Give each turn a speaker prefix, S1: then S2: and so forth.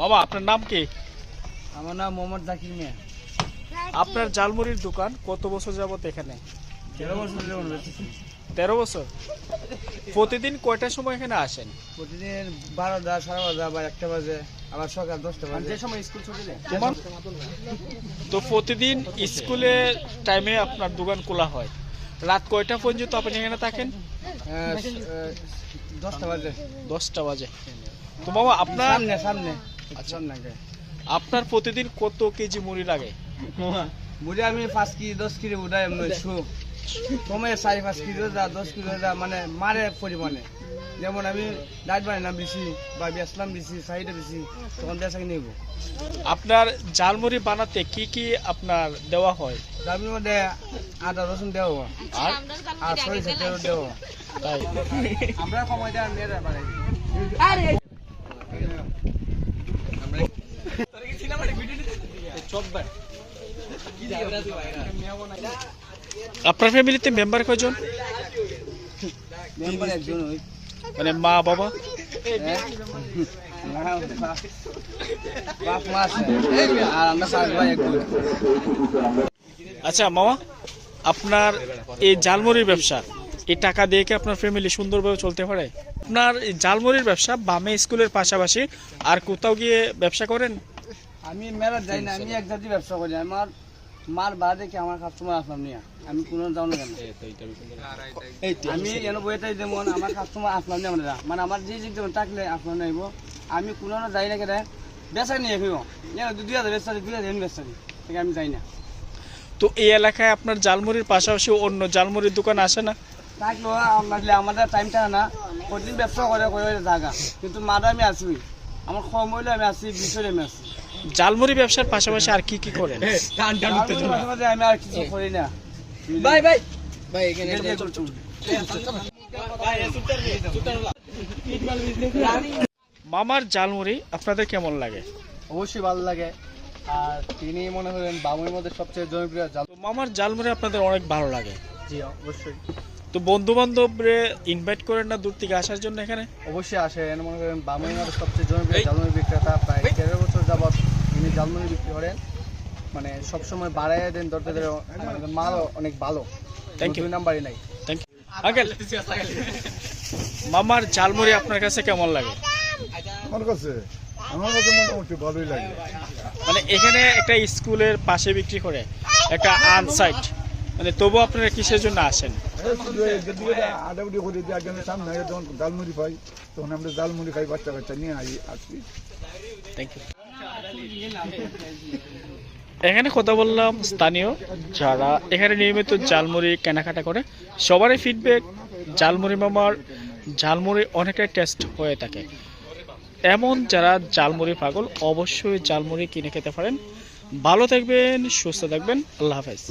S1: বাবা আপনার নাম কি?
S2: আমার নাম মোহাম্মদ জাকির মিয়া।
S1: আপনার জালমুড়ির দোকান কত বছর যাবত এখানে?
S2: তেরো বছর।
S1: তেরো বছর? প্রতিদিন কয়টার সময় এখানে আসেন?
S2: প্রতিদিন বারোটা সাড়ে বারোটা বা একটা বাজে আবার সকাল দশটা বাজে। যে সময় স্কুল ছুটি
S1: তোমার? তো প্রতিদিন স্কুলের টাইমে আপনার দোকান খোলা হয়। রাত কয়টা পর্যন্ত আপনি এখানে থাকেন?
S2: দশটা বাজে।
S1: দশটা বাজে। তো বাবা আপনার
S2: সামনে সামনে। আগে।
S1: আপনার প্রতিদিন কত কেজি মুড়ি লাগে?
S2: বুঝে আমি পাঁচ কেজি দশ কেজি উঠাই এমনি কমে চারি পাঁচ কেজি যা দশ কিলো যা মানে মারে পরিমাণে। যেমন আমি ডাইট বানাইলাম বেশি বা বেচলাম বেশি চাহিদা বেশি তখন বেচাকে নিব।
S1: আপনার জালমুড়ি বানাতে কি কি আপনার দেওয়া হয়?
S2: তার মধ্যে আদা রসুন দেওয়া
S1: আর?
S2: আর সরিষা তেল দেওয়া
S1: তাই।
S2: আমরা সময় দেওয়ার মেয়েরা বাড়াই
S1: আপনার ফ্যামিলিতে মেম্বার কয়জন? মানে মা বাবা। আচ্ছা মামা আপনার এই জালমুড়ির ব্যবসা এই টাকা দিয়ে কি আপনার ফ্যামিলি সুন্দরভাবে চলতে পারে? আপনার জালমুড়ির ব্যবসা বামে স্কুলের পাশাপাশি আর কোথাও গিয়ে ব্যবসা করেন?
S2: আমি মেলা যাই না আমি এক জাতি ব্যবসা করি। আমার মার বাদে কি আমার কাস্টমার আসলাম নিয়ে? আমি কোনো যাও না। আমি এনে বইটাই যেমন আমার কাস্টমার আসলাম নিয়ে আমরা মানে আমার যে যে যেমন থাকলে আসলাম নাইব আমি কোনো না যাই না কেন বেচা নিয়ে এনে দুই হাজার বেচা দুই হাজার বেচা আমি যাই না।
S1: তো এই এলাকায় আপনার জালমুড়ির পাশাপাশি অন্য জালমুড়ির দোকান আসে না?
S2: থাকল আমাদের আমাদের টাইমটা না। প্রতিদিন ব্যবসা করে করে জায়গা কিন্তু মারা আমি আসি আমার কম হইলে আমি আমি আসি
S1: জালমুড়ি ব্যবসার পাশাপাশি আর কি কি করেন?
S2: আমি আর কিছু করি না।
S3: ভাই ভাই। ভাই এখানে।
S1: মামার জালমুড়ি আপনাদের কেমন লাগে?
S2: অবশ্যই ভালো লাগে। আর তিনি মনে করেন বাবুর মধ্যে সবচেয়ে জনপ্রিয় জাল
S1: মামার জালমুড়ি আপনাদের অনেক ভালো লাগে।
S2: জি অবশ্যই।
S1: তো বন্ধু বান্ধবরে ইনভাইট করেন না দূর থেকে আসার জন্য এখানে?
S2: অবশ্যই আসে এনে মনে করেন বামুর সবচেয়ে জনপ্রিয় জালমুড়ি বিক্রেতা প্রায় তেরো বছর যাবৎ তিনি জালমুড়ি বিক্রি করেন। মানে সবসময় বাড়াই দেন দরকার মানে মালও অনেক ভালো।
S1: থ্যাংক ইউ
S2: দুই নাম্বারই নাই।
S1: থ্যাংক ইউ আঙ্কেল মামার জালমুড়ি আপনার কাছে কেমন লাগে?
S4: আমার কাছে আমার কাছে মোটামুটি ভালোই লাগে।
S1: মানে এখানে একটা স্কুলের পাশে বিক্রি করে একটা আনসাইট মানে তবু আপনারা কিসের জন্য আসেন?
S4: আডাউডি করে একজনের সামনে যখন জালমুড়ি পাই তখন আমরা জালমুড়ি খাই বাচ্চা কাচ্চা নিয়ে আসি
S1: থ্যাংক ইউ এখানে কথা বললাম স্থানীয় যারা এখানে নিয়মিত জালমুড়ি কেনাকাটা করে সবারই ফিডব্যাক জালমুড়ি মামার জালমুড়ি অনেকটাই টেস্ট হয়ে থাকে। এমন যারা জালমুড়ি পাগল অবশ্যই জালমুড়ি কিনে খেতে পারেন। ভালো থাকবেন সুস্থ থাকবেন আল্লাহ হাফেজ।